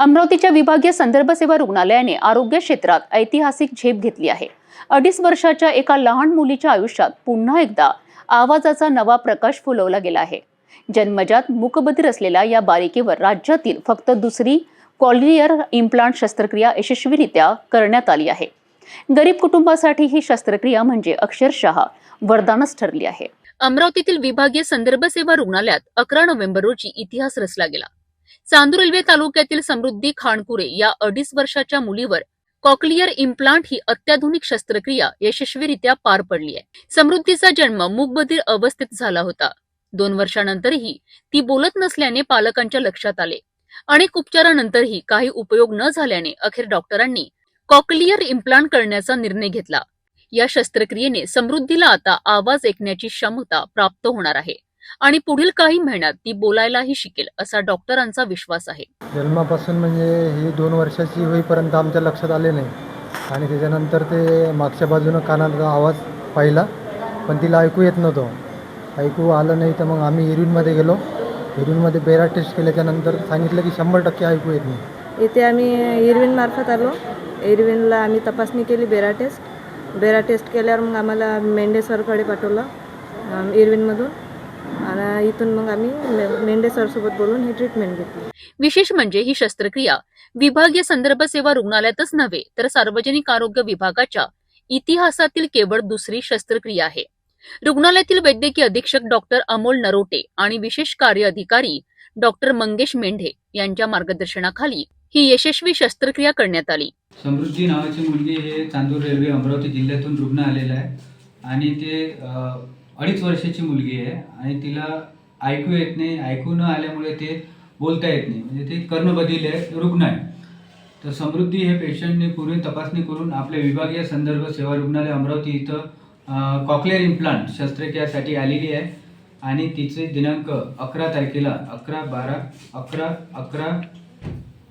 अमरावतीच्या विभागीय संदर्भ सेवा रुग्णालयाने आरोग्य क्षेत्रात ऐतिहासिक झेप घेतली आहे. अडीच वर्षाच्या एका लहान मुलीच्या आयुष्यात पुन्हा एकदा आवाजाचा नवा प्रकाश फुलवला गेला आहे. जन्मजात मुकबधीर असलेल्या या बालिकेवर राज्यातील फक्त दुसरी कॉलियर इम्प्लांट शस्त्रक्रिया यशस्वीरित्या करण्यात आली आहे. गरीब कुटुंबासाठी ही शस्त्रक्रिया म्हणजे अक्षरशः वरदानच ठरली आहे. अमरावतीतील विभागीय संदर्भ सेवा रुग्णालयात अकरा नोव्हेंबर रोजी इतिहास रचला गेला. चांदूर रेल्वे तालुक्यातील समृद्धी खाणकुरे या अडीच वर्षाच्या मुलीवर कॉकलियर इम्प्लांट ही अत्याधुनिक शस्त्रक्रिया यशस्वीरित्या पार पडली आहे. समृद्धीचा जन्म मुगबधीर अवस्थेत झाला होता. दोन वर्षानंतरही ती बोलत नसल्याने पालकांच्या लक्षात आले. अनेक उपचारानंतरही काही उपयोग न झाल्याने अखेर डॉक्टरांनी कॉकलियर इम्प्लांट करण्याचा निर्णय घेतला. या शस्त्रक्रियेने समृद्धीला आता आवाज ऐकण्याची क्षमता प्राप्त होणार आहे. आणि पुढील काही महिन्यात ती बोलायलाही शिकेल असा डॉक्टरांचा विश्वास आहे. जन्मापासून म्हणजे ही दोन वर्षाची होईपर्यंत आमच्या लक्षात आले नाही. आणि त्याच्यानंतर ते मागच्या बाजूनं कानाचा आवाज पाहिला पण तिला ऐकू येत नव्हतं. ऐकू आलं नाही तर मग आम्ही इरविनमध्ये गेलो. इरविनमध्ये बेरा टेस्ट केल्याच्यानंतर सांगितलं की शंभर टक्के ऐकू येत नाही. इथे आम्ही इरविनमार्फत आलो. इरविनला आम्ही तपासणी केली बेरा टेस्ट. बेरा टेस्ट केल्यावर मग आम्हाला मेंढे सरकडे पाठवलं इरविनमधून. आणि इथून मग आम्ही मेंढे सरसोबत बोलून ही ट्रीटमेंट घेतली. विशेष म्हणजे ही शस्त्रक्रिया विभागीय संदर्भ सेवा रुग्णालयातच नव्हे तर सार्वजनिक आरोग्य विभागाच्या इतिहासातील केवळ दुसरी शस्त्रक्रिया आहे. रुग्णालयातील वैद्यकीय अधीक्षक डॉक्टर अमोल नरोटे आणि विशेष कार्य अधिकारी डॉक्टर मंगेश मेंढे यांच्या मार्गदर्शनाखाली ही यशस्वी शस्त्रक्रिया करण्यात आली. समृद्धी नावाची मुलगी हे चांदूर रेल्वे अमरावती जिल्ह्यातून रुग्ण आलेलं आहे. आणि ते अडीच वर्षाची मुलगी आहे आणि तिला ऐकू येत नाही. ऐकू न आल्यामुळे ते बोलता येत नाही. म्हणजे ते कर्णबधीर आहे रुग्ण आहे. तर समृद्धी हे पेशंटने पूर्वी तपासणी करून आपल्या विभागीय संदर्भ सेवा रुग्णालय अमरावती इथं कॉकलेअर इम्प्लांट शस्त्रक्रियासाठी आलेली आहे. आणि तिचे दिनांक अकरा तारखेला अकरा बारा अकरा अकरा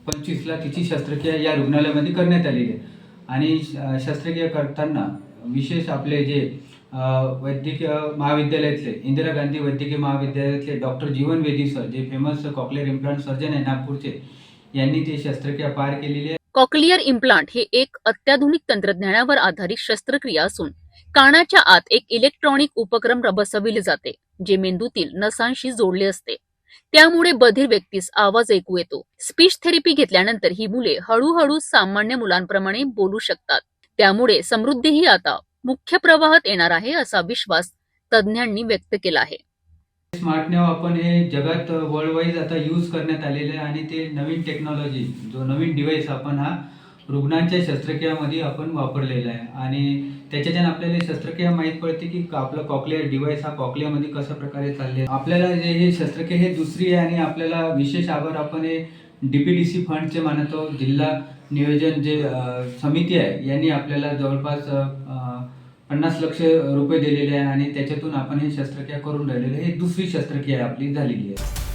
पंचवीसला तिची शस्त्रक्रिया या रुग्णालयामध्ये करण्यात आलेली आहे. आणि श- शस्त्रक्रिया करताना विशेष आपले जे वैद्यकीय महाविद्यालयातले इंदिरा गांधी वैद्यकीय महाविद्यालयातले डॉक्टर जीवन वेदी सर जे फेमस कॉकलेअर इम्प्लांट सर्जन आहे नागपूरचे यांनी ते शस्त्रक्रिया पार केलेली आहे. कॉकलियर इम्प्लांट हे एक अत्याधुनिक तंत्रज्ञानावर आधारित शस्त्रक्रिया असून कानाच्या आत एक इलेक्ट्रॉनिक उपक्रम बसविले जाते जे मेंदूतील नसांशी जोडले असते. त्यामुळे बधीर व्यक्तीस आवाज ऐकू येतो. स्पीच थेरपी घेतल्यानंतर ही मुले हळूहळू सामान्य मुलांप्रमाणे बोलू शकतात. त्यामुळे समृद्धीही आता मुख्य प्रवाहात येणार आहे असा विश्वास तज्ज्ञांनी व्यक्त केला आहे. स्मार्ट नॅव आपण हे जगात वर्ल्ड वाईज आता यूज करण्यात आलेले आहे आणि ते नवीन टेक्नॉलॉजी जो नवीन डिव्हाइस आपण हा रुग्णांच्या शस्त्रक्रियामध्ये आपण वापरलेला आहे. आणि त्याच्याच्यानं आपल्याला शस्त्रक्रिया माहीत पडते की आपलं कॉकलिअर डिव्हाइस हा कॉकलियामध्ये कशा प्रकारे चालले आपल्याला जे हे शस्त्रक्रिया हे दुसरी आहे आणि आपल्याला विशेष आभार आपण हे डीपीडीसी फंडचे मानतो. जिल्हा नियोजन जे समिती आहे यांनी आपल्याला जवळपास पन्नास लक्ष रुपये दिलेले आहे आणि त्याच्यातून आपण हे शस्त्रक्रिया करून राहिलेले हे दुसरी शस्त्रक्रिया आपली झालेली आहे.